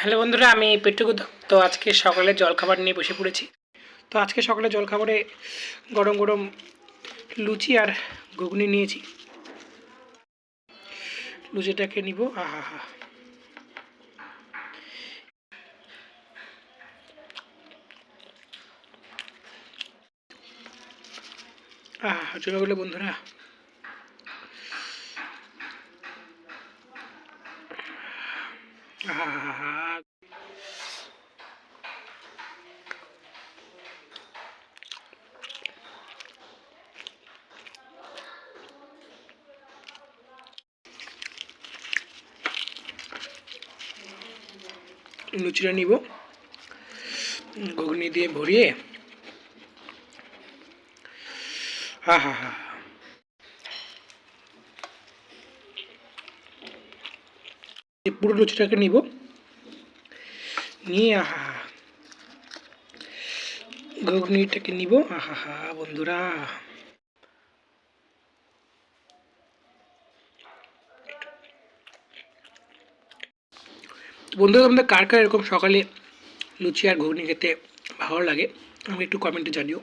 Hello বন্ধুরা, আমি পেট্টুকুদ তো আজকে সকালে জলখাবার নিয়ে বসে পড়েছি। তো আজকে সকালে জলখাবারে গরম গরম লুচি আর ঘুগনি নিয়েছি। লুচিটাকে নিব। আহা হা আহা চলে গেলো বন্ধুরা। লুচিটা নিব। ঘুগনি দিয়ে ভরিয়ে। হা হা হা। পুরো লুচিটাকে নিব। নিয়ে আহা। ঘুগনিটাকে নিব। আহা হা বন্ধুরা। বন্ধুরা, তোমাদের কার কার এরকম সকালে লুচি আর ঘুগনি খেতে ভালো লাগে আমি একটু কমেন্টে জানিও।